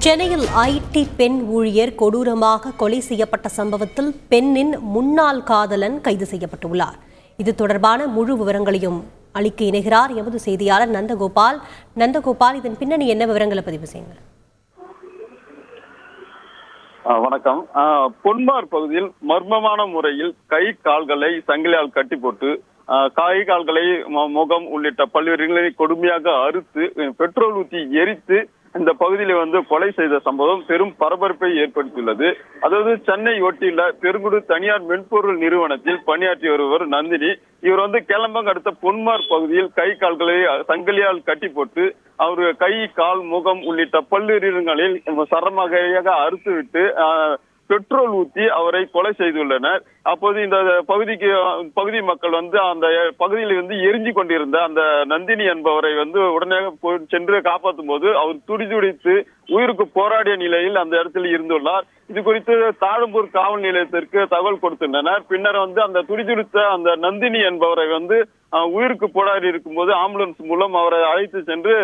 சென்னையில் ஐடி பெண் ஊழியர் கொடூரமாக கொலை செய்யப்பட்ட சம்பவத்தில் பெண்ணின் முன்னாள் காதலன் கைது செய்யப்பட்டுள்ளார். இது தொடர்பான முழு விவரங்களையும் அளிக்க இணைகிறார் எமது செய்தியாளர் நந்தகோபால். நந்தகோபால் இதன் பின்னணி என்ன விவரங்களை பதிவு செய்யுங்க வணக்கம். பொன்மார் பகுதியில் மர்மமான முறையில் கை கால்களை சங்கிலியால் கட்டி போட்டு ஆ, கை கால்களை முகம் உள்ளிட்ட பல்வேறு கொடுமையாக அறுத்து பெட்ரோல் ஊற்றி எரித்து இந்த பகுதியில வந்து கொலை செய்த சம்பவம் பெரும் பரபரப்பை ஏற்படுத்தியுள்ளது. அதாவது சென்னை ஒட்டியுள்ள பெருங்குடு தனியார் மென்பொருள் நிறுவனத்தில் பணியாற்றி வருவர் நந்தினி. இவர் வந்து கிளம்பங்க அடுத்த பொன்மார் பகுதியில் கை கால்களை சங்கிலியால் கட்டி போட்டு அவர் கை கால் முகம் உள்ளிட்ட பல்வேறு இடங்களில் சரமாகையாக அறுத்துவிட்டு பெட்ரோல் ஊற்றி அவரை கொலை செய்துள்ளனர். அப்போது இந்த பகுதிக்கு பகுதி மக்கள் வந்து அந்த பகுதியில் இருந்து எரிஞ்சு கொண்டிருந்த அந்த நந்தினி என்பவரை வந்து உடனே போய் சென்று காப்பாற்றும் போது அவர் துடிதுடித்து உயிருக்கு போராடிய நிலையில் அந்த இடத்தில் இருந்துள்ளார். இது குறித்து தாழம்பூர் காவல் நிலையத்திற்கு தகவல் கொடுத்துள்ளனர். பின்னர் வந்து அந்த துடிதுடித்த அந்த நந்தினி என்பவரை வந்து அஹ், உயிருக்கு போராடி இருக்கும்போது ஆம்புலன்ஸ் மூலம் அவரை அழைத்து சென்று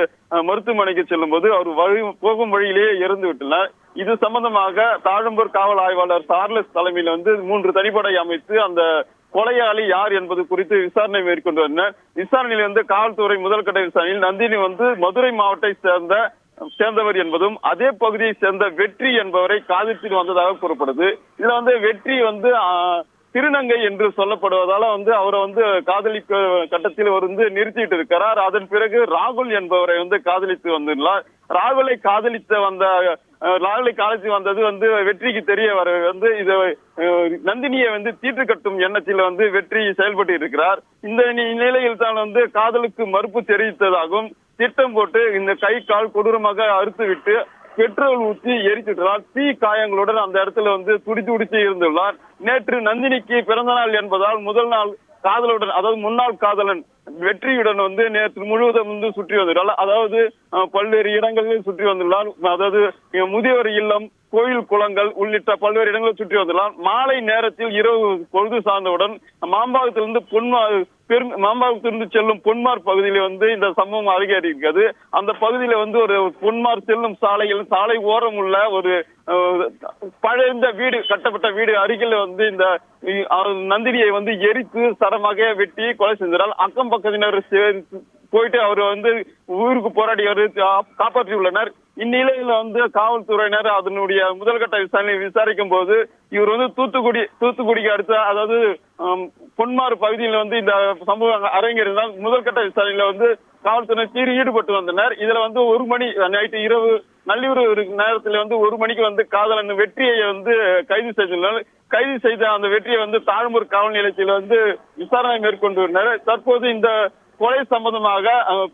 மருத்துவமனைக்கு செல்லும் போது அவர் வழி போகும் வழியிலேயே இறந்து விட்டனர் இது சம்பந்தமாக தாழம்பூர் காவல் ஆய்வாளர் சார்லஸ் தலைமையில் வந்து மூன்று தனிப்படை அமைத்து அந்த கொலையாளி யார் என்பது குறித்து விசாரணை மேற்கொண்டு வந்தனர். விசாரணையில் வந்து காவல்துறை முதல்கட்ட விசாரணையில் நந்தினி வந்து மதுரை மாவட்டத்தை சேர்ந்த சேர்ந்தவர் என்பதும் அதே பகுதியை சேர்ந்த வெற்றி என்பவரை காதலித்து வந்ததாக கூறப்படுது. இதுல வந்து வெற்றி வந்து ஆஹ், திருநங்கை என்று சொல்லப்படுவதால வந்து அவரை வந்து காதலிக்க கட்டத்தில் வந்து நிறுத்திட்டு இருக்கிறார் அதன் பிறகு ராகுல் என்பவரை வந்து காதலித்து வந்துள்ளார். ராகுலை காதலித்த வந்த அஹ், காலேஜ் வந்தது வந்து வெற்றிக்கு தெரிய வர வந்து இது நந்தினியை வந்து தீட்டு கட்டும் எண்ணத்தில் வந்து வெற்றி செயல்பட்டு இருக்கிறார் இந்த நிலையில் தான் வந்து காதலுக்கு மறுப்பு தெரிவித்ததாகவும் திட்டம் போட்டு இந்த கை கால் கொடூரமாக அறுத்துவிட்டு பெட்ரோல் ஊற்றி எரிச்சுட்டார் தீ காயங்களுடன் அந்த இடத்துல வந்து துடி துடித்து இருந்துள்ளார். நேற்று நந்தினிக்கு பிறந்த நாள் என்பதால் முதல் நாள் காதலுடன் அதாவது முன்னாள் காதலன் வெற்றியுடன் வந்து நேற்று முழுவதும் வந்து சுற்றி வந்துள்ளார் அதாவது பல்வேறு இடங்களில் சுற்றி வந்துள்ளார் அதாவது முதியோர் இல்லம் கோயில் குளங்கள் உள்ளிட்ட பல்வேறு இடங்களில் சுற்றி வந்துள்ளார் மாலை நேரத்தில் இரவு பொழுது சார்ந்தவுடன் மாம்பாகத்திலிருந்து பொன்மா பெரும் மாம்பாக்கத்திலிருந்து செல்லும் பொன்மார் பகுதியில வந்து இந்த சம்பவம் அதிகாரி இருக்கிறது அந்த பகுதியில வந்து ஒரு பொன்மார் செல்லும் சாலையில் சாலை ஓரம் உள்ள ஒரு பழைய இந்த வீடு கட்டப்பட்ட வீடு அருகில் வந்து இந்த நந்தினியை வந்து எரித்து சரமாக வெட்டி கொலை செஞ்சால் அக்கம் பக்கத்தினர் போயிட்டு அவர் வந்து ஊருக்கு போராடி அவர் காப்பாற்றியுள்ளனர். இந்நிலையில வந்து காவல்துறையினர் அதனுடைய முதல்கட்ட விசாரணை விசாரிக்கும் போது இவர் வந்து தூத்துக்குடி தூத்துக்குடிக்கு அடுத்த அதாவது பொன்மாறு பகுதியில் வந்து இந்த சம்பவம் அரங்கேறினால் முதல்கட்ட விசாரணையில வந்து காவல்துறையினர் சீறி ஈடுபட்டு வந்தனர். இதுல வந்து ஒரு மணி நைட்டு இரவு நள்ளிரவு நேரத்துல வந்து ஒரு மணிக்கு வந்து காதலன் வெற்றியை வந்து கைது செய்துள்ளனர். கைது செய்த அந்த வெற்றியை வந்து தாழ்மூர் காவல் நிலையத்தில் வந்து விசாரணை மேற்கொண்டுள்ளனர் தற்போது இந்த கொலை சம்பந்தமாக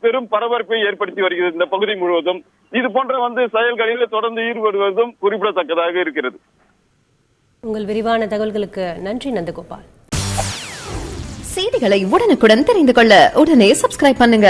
பெரும் பரபரப்பை ஏற்படுத்தி வருகிறது இந்த பகுதி முழுவதும். இது போன்ற வந்து செயல்களில் தொடர்ந்து ஈடுபடுவதும் குறிப்பிடத்தக்கதாக இருக்கிறது. உங்கள் விரிவான தகவல்களுக்கு நன்றி நந்தகோபால். செய்திகளை உடனுக்குடன் தெரிந்து கொள்ள உடனே சப்ஸ்கிரைப் பண்ணுங்க.